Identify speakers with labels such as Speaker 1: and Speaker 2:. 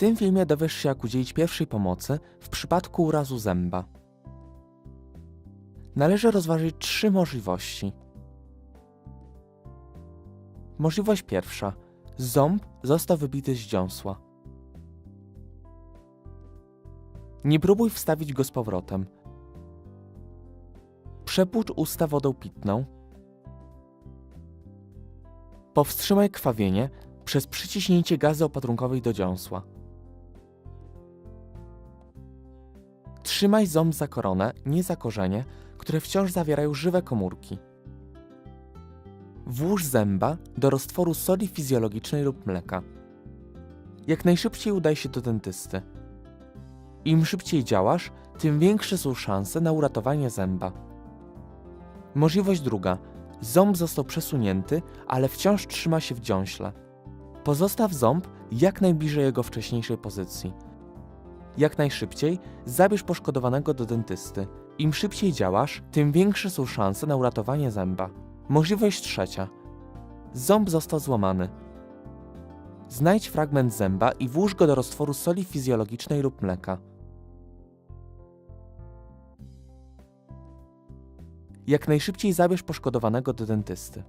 Speaker 1: tym filmie dowiesz się, jak udzielić pierwszej pomocy w przypadku urazu zęba. Należy rozważyć trzy możliwości. Możliwość pierwsza. Ząb został wybity z dziąsła. Nie próbuj wstawić go z powrotem. Przepłucz usta wodą pitną. Powstrzymaj krwawienie przez przyciśnięcie gazy opatrunkowej do dziąsła. Trzymaj ząb za koronę, nie za korzenie, które wciąż zawierają żywe komórki. Włóż zęba do roztworu soli fizjologicznej lub mleka. Jak najszybciej udaj się do dentysty. Im szybciej działasz, tym większe są szanse na uratowanie zęba. Możliwość druga. Ząb został przesunięty, ale wciąż trzyma się w dziąśle. Pozostaw ząb jak najbliżej jego wcześniejszej pozycji. Jak najszybciej zabierz poszkodowanego do dentysty. Im szybciej działasz, tym większe są szanse na uratowanie zęba. Możliwość trzecia. Ząb został złamany. Znajdź fragment zęba i włóż go do roztworu soli fizjologicznej lub mleka. Jak najszybciej zabierz poszkodowanego do dentysty.